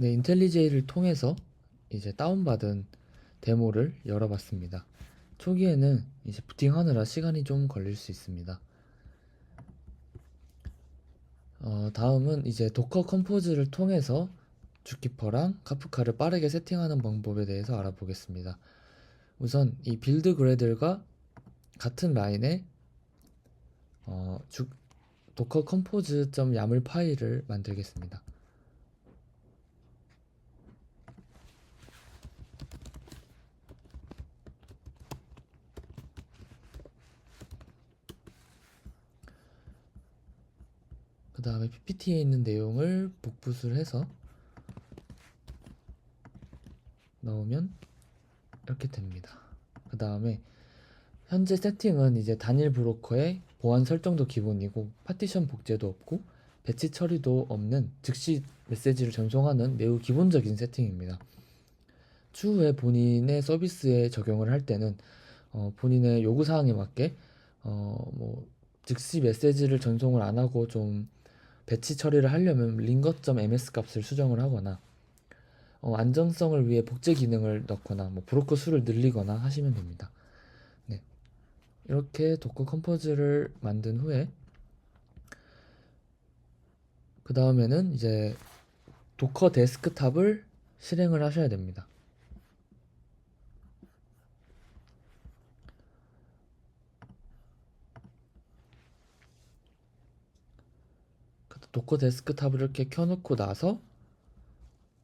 네, 인텔리제이를 통해서 이제 다운받은 데모를 열어봤습니다. 초기에는 이제 부팅하느라 시간이 좀 걸릴 수 있습니다. 어, 다음은 이제 도커 컴포즈를 통해서 주키퍼랑 카프카를 빠르게 세팅하는 방법에 대해서 알아보겠습니다. 우선 이 빌드 그래들과 같은 라인에 어, 주, 도커 컴포즈.yaml 파일을 만들겠습니다. 그 다음에 PPT에 있는 내용을 복붙을 해서 넣으면 이렇게 됩니다. 그 다음에 현재 세팅은 이제 단일 브로커의 보안 설정도 기본이고 파티션 복제도 없고 배치 처리도 없는 즉시 메시지를 전송하는 매우 기본적인 세팅입니다. 추후에 본인의 서비스에 적용을 할 때는 어, 본인의 요구 사항에 맞게 어, 뭐 즉시 메시지를 전송을 안 하고 좀 배치 처리를 하려면 링거.ms 값을 수정을 하거나 어, 안정성을 위해 복제 기능을 넣거나 뭐 브로커 수를 늘리거나 하시면 됩니다. 네. 이렇게 도커 컴포즈를 만든 후에 그 다음에는 이제 도커 데스크탑을 실행을 하셔야 됩니다. 도커 데스크탑을 이렇게 켜놓고 나서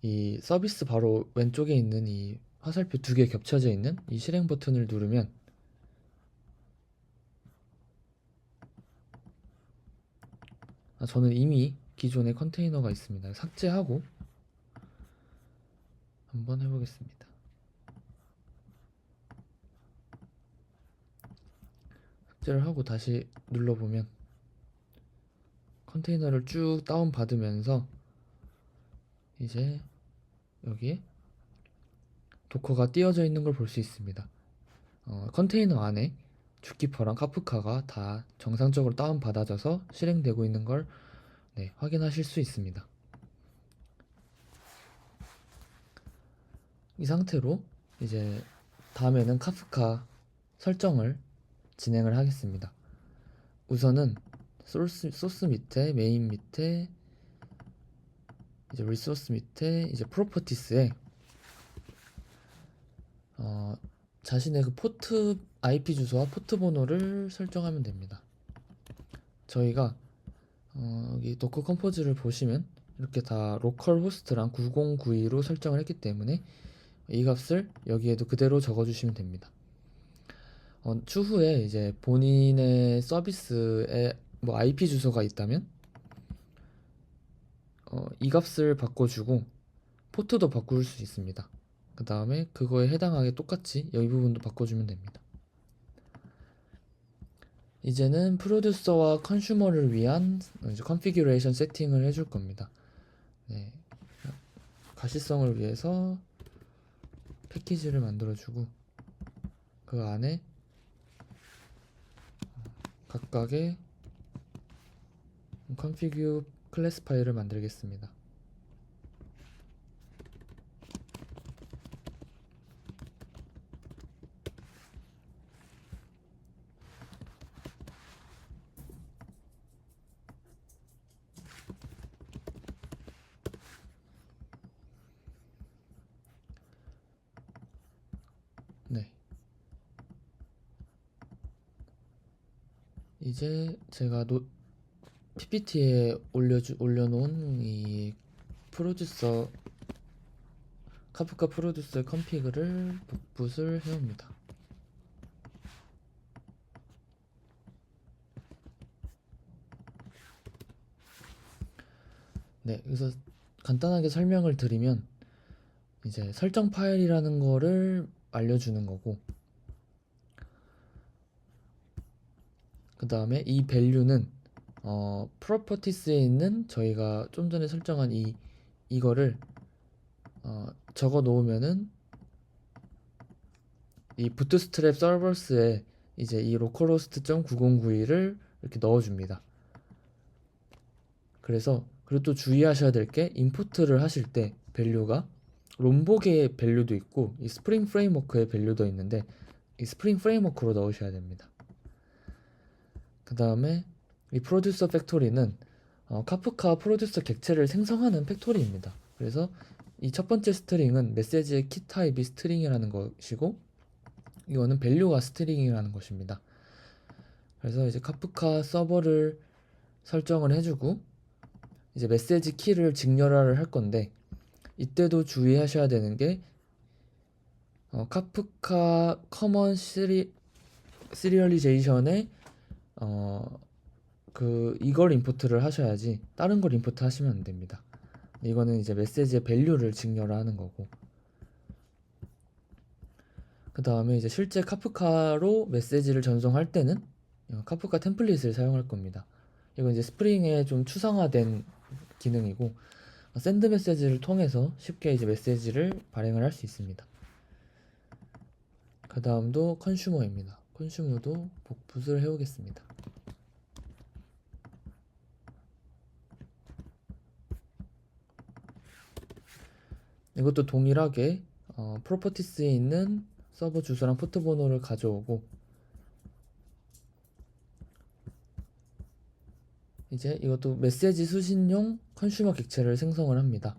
이 서비스 바로 왼쪽에 있는 이 화살표 두 개 겹쳐져 있는 이 실행 버튼을 누르면 아, 저는 이미 기존에 컨테이너가 있습니다. 삭제하고 한번 해보겠습니다. 삭제를 하고 다시 눌러보면 컨테이너를 쭉 다운 받으면서 이제 여기에 도커가 띄어져 있는 걸 볼 수 있습니다. 어, 컨테이너 안에 주키퍼랑 카프카가 다 정상적으로 다운 받아져서 실행되고 있는 걸 네, 확인하실 수 있습니다. 이 상태로 이제 다음에는 카프카 설정을 진행을 하겠습니다. 우선은 소스, 소스 밑에 메인 밑에 이제 리소스 밑에 이제 프로퍼티스에 어, 자신의 그 포트 IP 주소와 포트 번호를 설정하면 됩니다. 저희가 어, 여기 도커 컴포즈를 보시면 이렇게 다 로컬 호스트랑 9092로 설정을 했기 때문에 이 값을 여기에도 그대로 적어주시면 됩니다. 어, 추후에 이제 본인의 서비스에 뭐 IP 주소가 있다면 어, 이 값을 바꿔주고 포트도 바꿀 수 있습니다. 그 다음에 그거에 해당하게 똑같이 여기 부분도 바꿔주면 됩니다. 이제는 프로듀서와 컨슈머를 위한 컨피규레이션 세팅을 해줄 겁니다. 네. 가시성을 위해서 패키지를 만들어주고 그 안에 각각의 config 클래스 파일을 만들겠습니다. 네. 이제 제가 노, PPT에 올려주, 올려놓은 이 프로듀서 카프카 프로듀서의 컨피그를 복붙을 해옵니다. 네, 그래서 간단하게 설명을 드리면 이제 설정 파일이라는 거를 알려주는 거고 그 다음에 이 밸류는 어, 프로퍼티스에 있는 저희가 좀 전에 설정한 이 이거를 어, 적어 놓으면은 이 부트스트랩 서버스에 이제 이 localhost.9091을 이렇게 넣어 줍니다. 그래서 그리고 또 주의하셔야 될 게 임포트를 하실 때 밸류가 롬복의 밸류도 있고 이 스프링 프레임워크의 밸류도 있는데 이 스프링 프레임워크로 넣으셔야 됩니다. 그 다음에 이 프로듀서 팩토리는 어, 카프카 프로듀서 객체를 생성하는 팩토리입니다. 그래서 이 첫 번째 스트링은 메시지의 키 타입이 스트링이라는 것이고 이거는 밸류가 스트링이라는 것입니다. 그래서 이제 카프카 서버를 설정을 해주고 이제 메시지 키를 직렬화를 할 건데 이때도 주의하셔야 되는 게 어, 카프카 커먼 시리 시리얼리제이션에 어, 그 이걸 임포트를 하셔야지 다른 걸 임포트 하시면 안 됩니다. 이거는 이제 메시지의 밸류를 직렬화하는 거고 그 다음에 이제 실제 카프카로 메시지를 전송할 때는 어, 카프카 템플릿을 사용할 겁니다. 이건 이제 스프링에 좀 추상화된 기능이고 어, 샌드 메시지를 통해서 쉽게 이제 메시지를 발행을 할 수 있습니다. 그 다음도 컨슈머입니다. 컨슈머도 복붙을 해오겠습니다. 이것도 동일하게 어, 프로퍼티스에 있는 서버 주소랑 포트 번호를 가져오고 이제 이것도 메시지 수신용 컨슈머 객체를 생성을 합니다.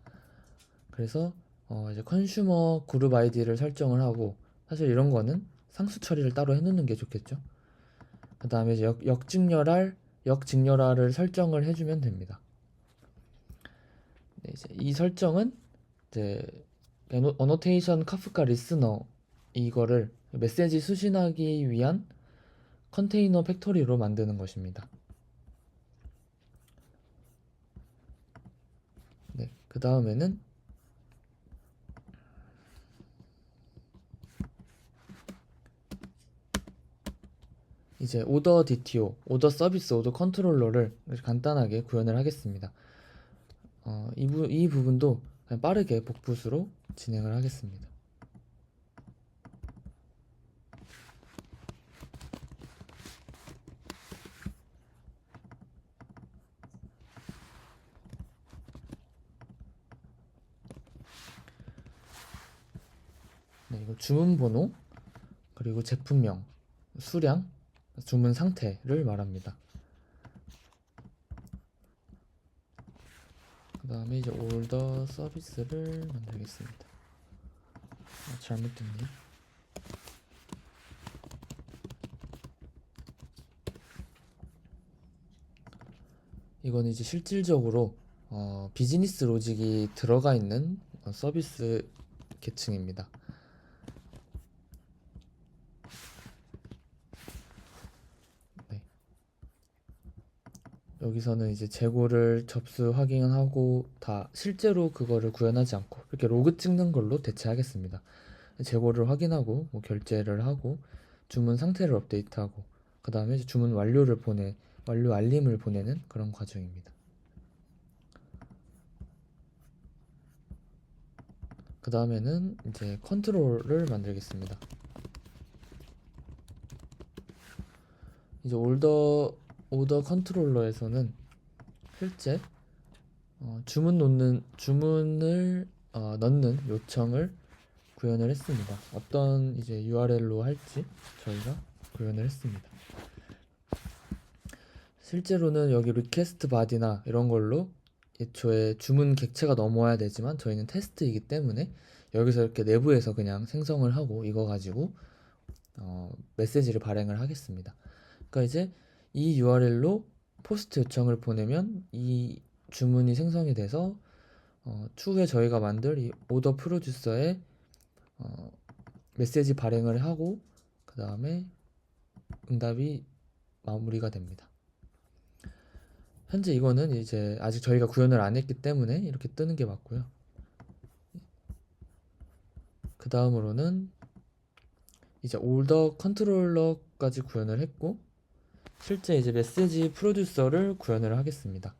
그래서 어 이제 컨슈머 그룹 아이디를 설정을 하고 사실 이런 거는 상수 처리를 따로 해놓는 게 좋겠죠. 그 다음에 이제 역, 역직렬할 역직렬화를 설정을 해주면 됩니다. 네, 이제 이 설정은 어노테이션 카프카 리스너 이거를 메시지 수신하기 위한 컨테이너 팩토리로 만드는 것입니다. 네, 그 다음에는 이제 오더 DTO, 오더 서비스, 오더 컨트롤러를 간단하게 구현을 하겠습니다. 어, 이, 부, 이 부분도 빠르게 복붙으로 진행을 하겠습니다. 네, 이거 주문 번호, 그리고 제품명, 수량, 주문 상태를 말합니다. 그 다음에 이제 올더 서비스를 만들겠습니다. 아, 잘못됐네. 이건 이제 실질적으로 어, 비즈니스 로직이 들어가 있는 어, 서비스 계층입니다. 네. 여기서는 이제 재고를 접수 확인하고 다 실제로 그거를 구현하지 않고 이렇게 로그 찍는 걸로 대체하겠습니다. 재고를 확인하고 뭐 결제를 하고 주문 상태를 업데이트하고 그 다음에 주문 완료를 보내 완료 알림을 보내는 그런 과정입니다. 그 다음에는 이제 컨트롤을 만들겠습니다. 이제 올더 오더 컨트롤러에서는 실제 어, 주문 놓는 주문을 어, 넣는 요청을 구현을 했습니다. 어떤 이제 URL로 할지 저희가 구현을 했습니다. 실제로는 여기 리퀘스트 바디나 이런 걸로 애초에 주문 객체가 넘어야 되지만 저희는 테스트이기 때문에 여기서 이렇게 내부에서 그냥 생성을 하고 이거 가지고 어, 메시지를 발행을 하겠습니다. 그러니까 이제 이 URL로 포스트 요청을 보내면 이 주문이 생성이 돼서 어, 추후에 저희가 만들 이 오더 프로듀서에 어, 메시지 발행을 하고 그 다음에 응답이 마무리가 됩니다. 현재 이거는 이제 아직 저희가 구현을 안 했기 때문에 이렇게 뜨는 게 맞고요. 그 다음으로는 이제 올더 컨트롤러까지 구현을 했고 실제 이제 메시지 프로듀서를 구현을 하겠습니다.